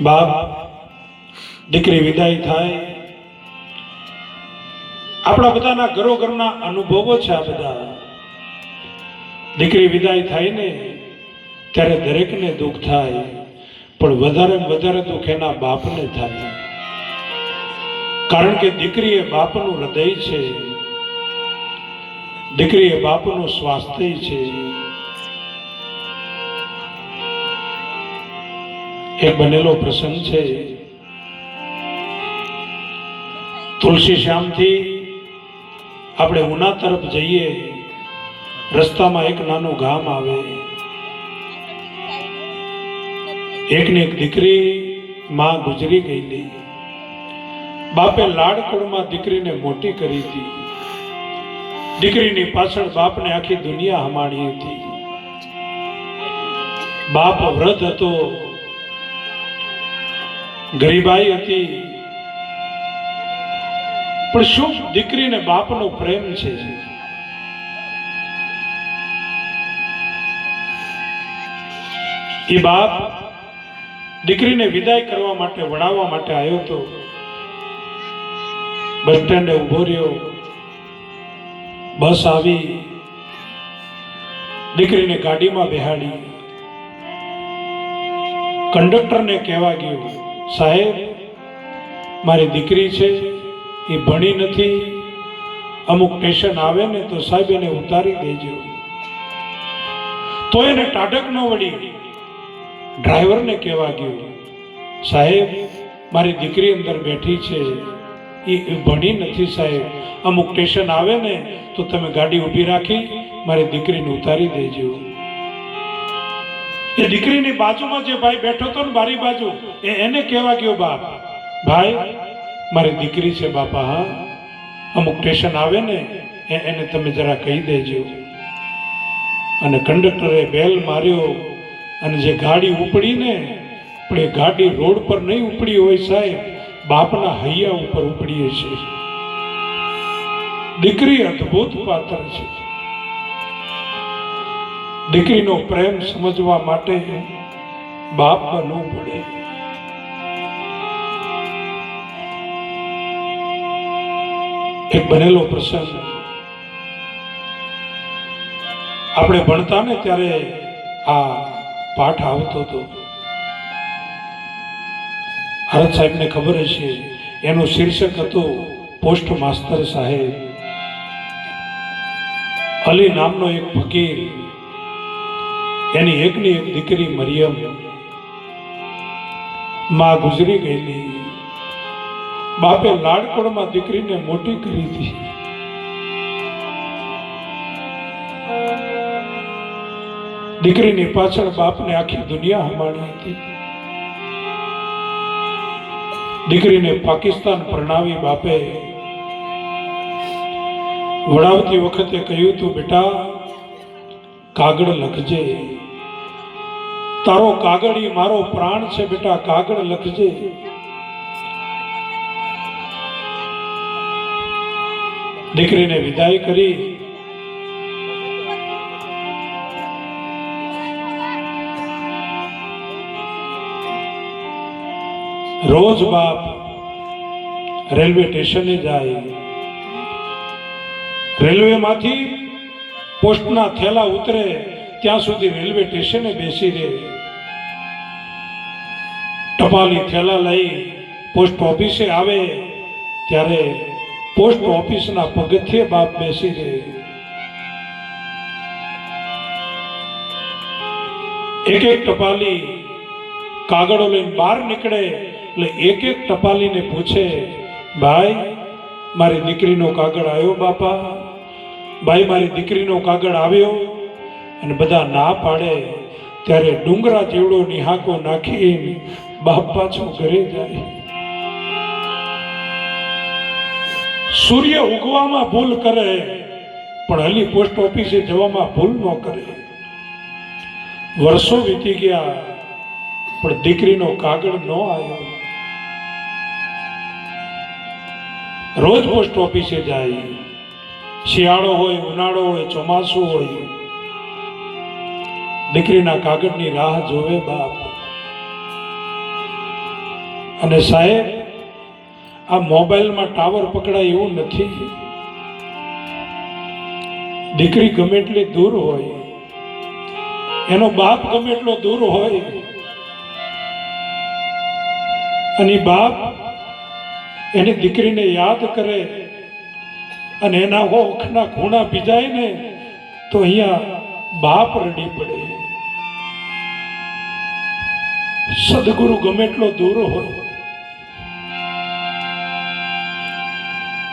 બાપ, દીકરી વિદાય થાય. આપણા બધાના ઘરો ઘરના અનુભવો છે આ બધા. દીકરી વિદાય થાય ને ત્યારે દરેકને દુઃખ થાય, પણ વધારે વધારે દુઃખ એના બાપને થાય. કારણ કે દીકરી એ બાપનું હૃદય છે દીકરી એ બાપનું સ્વાસ્થ્ય છે. એક બનેલો પ્રસંગ છે. તુલસી શ્યામથી આપણે ઉના તરફ જઈએ, રસ્તામાં એક નાનું ગામ આવે. એકની એક દીકરી માં ગુજરી ગયેલી. બાપે લાડકોડમાં દીકરીને મોટી કરી હતી. દીકરીની પાછળ બાપને આખી દુનિયા હમાણી હતી. બાપ વ્રત હતો. ગરીબાઈ હતી. પણ શું દીકરીને બાપનો પ્રેમ છે? એ બાપ દીકરીને વિદાય કરવા માટે વણાવવા માટે આવ્યો હતો. બસ સ્ટેન્ડે ઊભો રહ્યો. બસ આવી. દીકરીને ગાડીમાં બેહાડી. કંડક્ટરને કહેવા ગયો સાહેબ, મારી દીકરી છે, એ ભણી નથી. અમુક સ્ટેશન આવે ને તો સાહેબ એને ઉતારી દેજો. તો એને ટાટક ન વળી. ડ્રાઈવરને કહેવા ગયો, સાહેબ, મારી દીકરી અંદર બેઠી છે. એ ભણી નથી સાહેબ. અમુક ટેશન આવે ને તો તમે ગાડી ઊભી રાખી, મારી દીકરીને ઉતારી દેજો. એ દીકરીની બાજુમાં જે ભાઈ બેઠો હતો ને બારી બાજુ, એ એને કહેવા ગયો, બાપ, ભાઈ, મારી દીકરી છે, બાપા, હા. અમુક સ્ટેશન આવે ને એને તમે જરા કહી દેજો. અને કંડક્ટરે બેલ માર્યો અને જે ગાડી ઉપડી ને, પણ એ ગાડી રોડ પર નહીં ઉપડી હોય સાહેબ, બાપના હૈયા ઉપર ઉપડી છે દીકરી અદ્ભુત પાત્ર છે. દીકરીનો પ્રેમ સમજવા માટે બાપ બનવું પડે એક બનેલો પ્રસંગ. આપણે ભણતા ને ત્યારે આ પાઠ આવતો હતો. હરત સાહેબને ખબર હશે, એનું શીર્ષક હતું પોસ્ટ માસ્તર સાહેબ. અલી નામનો એક ફકીર એની એકની એક દીકરી મરિયમમાં ગુજરી ગયેલી. બાપે લાડકોડમાં દીકરીને મોટી કરી હતી દીકરીની પાછળ બાપને આખી દુનિયા હમાણી હતી. દીકરીને પાકિસ્તાન પરણાવી બાપે વડાવતી વખતે કહ્યું, તું બેટા, કાગળ લખજે. તારો કાગળ એ મારો પ્રાણ છે બેટા, કાગળ લખજે. દીકરીને વિદાય કરી. રોજ બાપ રેલવે સ્ટેશને જાય. રેલવેમાંથી પોસ્ટના થેલા ઉતરે, ત્યાં સુધી રેલવે સ્ટેશને બેસી રહે. ટપાલી થેલા લઈ પોસ્ટ ઓફિસે આવે, ત્યારે પોસ્ટ ઓફિસના પગથિયે બાપ બેસી રહે. એક એક ટપાલી કાગળો લઈને બહાર નીકળે, એટલે એક એક ટપાલીને પૂછે, ભાઈ, મારી દીકરીનો કાગળ આવ્યો બાપા? ભાઈ, મારી દીકરીનો કાગળ આવ્યો? અને બધા ના પાડે. ત્યારે ડુંગરા જેવડો નિહાકો નાખી બાપ પાછો ઘરે જાય, સૂર્ય ઉગવામાં ભૂલ કરે, પણ હલી પોસ્ટ ઓફિસે જવામાં ભૂલ ન કરે. વર્ષો વીતી ગયા, પણ દીકરીનો કાગળ ન આવ્યો. રોજ પોસ્ટ ઓફિસે જાય, શિયાળો હોય, ઉનાળો હોય, ચોમાસું હોય, દીકરીના કાગળની રાહ જોવે બાપ. અને સાહેબ, આ મોબાઈલમાં ટાવર પકડાય એવું નથી. દીકરી ગમે એટલી દૂર હોય, એનો બાપ ગમે એટલો દૂર હોય, અને બાપ એની દીકરીને યાદ કરે અને એના ઓખના ખૂણા ભીજાય ને, તો અહીંયા બાપ રડી પડે. સદગુરુ ગમે એટલો દૂર હોય.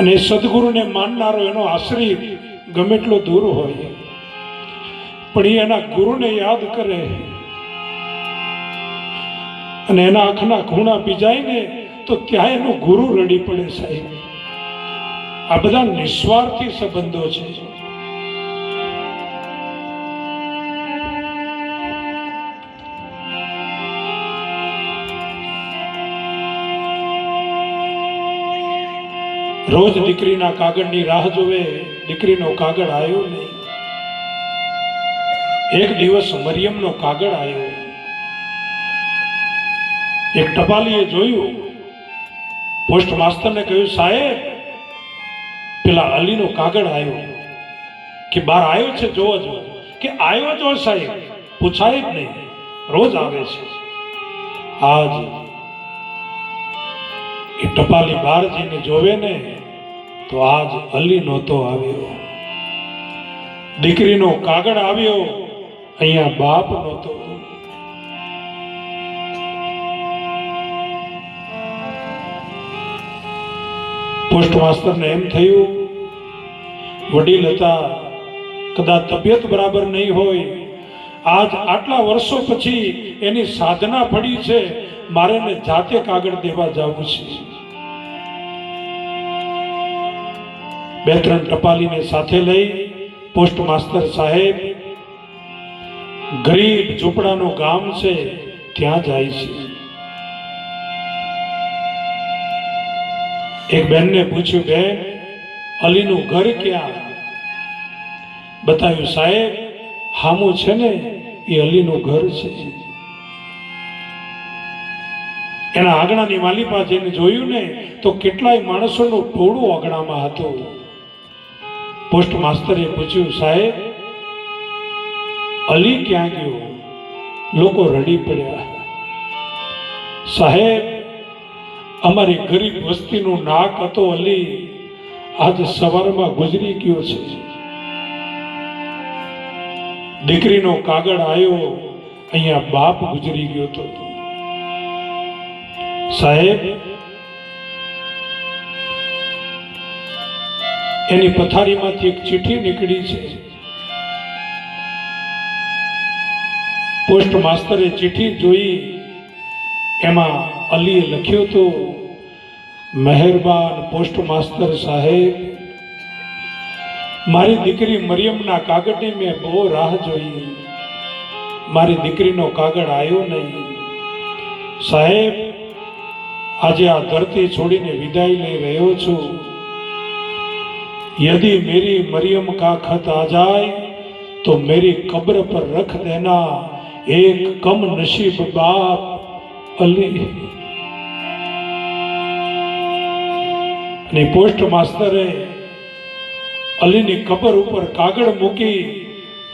અને સદગુરુને માનનારો એનો આશ્રય ગમે એટલો દૂર હોય. પણ એ એના ગુરુને યાદ કરે. અને એના આંખના ખૂણા બીજાય ને તો ત્યાં એનો ગુરુ રડી પડે સાહેબ. આ બધા નિસ્વાર્થી સંબંધો છે. રોજ દીકરીના કાગળની રાહ જોવે, દીકરીનો કાગળ આવ્યો નહીં. એક દિવસ મરિયમનો કાગળ આવ્યો એક ટપાલીએ જોયું. પોસ્ટ માસ્તરને કહ્યું, સાહેબ, પેલા અલીનો કાગળ આવ્યો કે બાર આવ્યો છે જોવો જો. કે આવ્યો જો સાહેબ. પૂછાય જ નહીં. રોજ આવે છે. આજ એ ટપાલી બહાર જઈને જોવે ને, તો આજ અલી નહોતો આવ્યો. દીકરીનો કાગળ આવ્યો, અહીંયા બાપ નહોતો. પોસ્ટ માસ્ટરને એમ થયું, વડીલ હતા, કદાચ તબિયત બરાબર નહીં હોય. આજ આટલા વર્ષો પછી એની સાધના પડી છે, મારે જાતે કાગળ દેવા જવું છે. બે ત્રણ ટપાલીને સાથે લઈ પોસ્ટ માસ્ટર સાહેબ, ગરીબ ઝૂંપડાનું ગામ છે, ત્યાં જાય છે. એક બેનને પૂછ્યું, બેન, અલીનું ઘર ક્યાં? બતાવ્યું, સાહેબ, હામું છે ને, એ અલીનું ઘર છે. એના આંગણાની માલિપા જઈને જોયું ને, તો કેટલાય માણસોનું ટોળું આંગણામાં હતું. પોસ્ટ માસ્તરે પૂછ્યું, સાહેબ, અલી ક્યાં ગયો? લોકો રડી પડ્યા. સાહેબ, અમારી ગરીબ વસ્તીનું નાક હતો અલી. આજે સવારમાં ગુજરી ગયો છે. દીકરીનો કાગળ આવ્યો અહીંયા બાપ ગુજરી ગયો હતો. સાહેબ એની પથારીમાંથી એક ચિઠ્ઠી નીકળી છે. પોસ્ટ માસ્તરે ચિઠ્ઠી જોઈ, એમાં અલીએ લખ્યું હતું, મહેરબાન પોસ્ટ માસ્તર સાહેબ, મારી દીકરી મરિયમના કાગળની મેં બહુ રાહ જોઈ. મારી દીકરીનો કાગળ આવ્યો નહીં. સાહેબ, આજે આ ધરતી છોડીને વિદાય લઈ રહ્યો છું. यदि मेरी मरियम का खत आ जाए तो मेरी कब्र पर रख देना एक कम नसीब बाप अली અને પોસ્ટ માસ્ટરે અલીની કબર ઉપર કાગળ મૂકી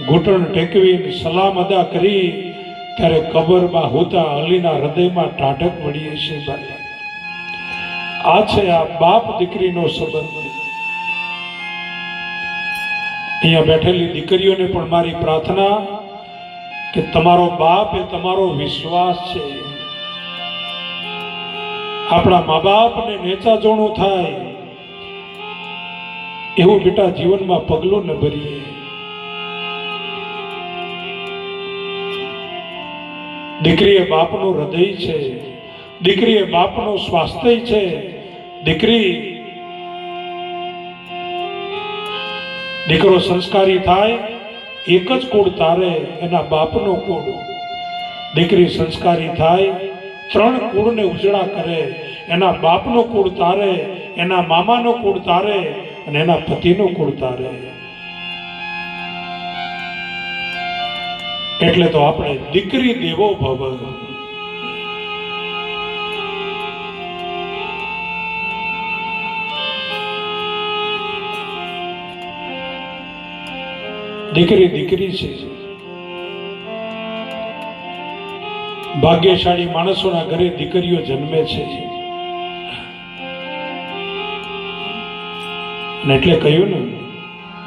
ઘૂંટણ ટેકવીને સલામ અદા કરી ત્યારે કબરમાં હોતા અલીના હૃદયમાં ટાઢક વળી છે ભાઈ આ છે આ બાપ દીકરીનો સંબંધ અહીંયા બેઠેલી દીકરીઓને પણ મારી પ્રાર્થના કે તમારો બાપ એ તમારો વિશ્વાસ છે. આપણા મા બાપને નેચા જોણું થાય. એવું બેટા જીવનમાં પગલું ન ભરીએ. દીકરી એ બાપનું હૃદય છે. દીકરી એ બાપનું સ્વાસ્થ્ય છે. દીકરી દીકરો સંસ્કારી થાય, એક જ કુળ તારે એના બાપનો કુળ. દીકરી સંસ્કારી થાય, ત્રણ કુળને ઉજળા કરે, એના બાપનો કુળ તારે, એના મામાનો કુળ તારે, અને એના પતિનો કુળ તારે. એટલે તો આપણે દીકરી દેવો ભવ. દીકરી દીકરી છે. ભાગ્યશાળી માણસોના ઘરે દીકરીઓ જન્મે છે. અને એટલે કહ્યું ને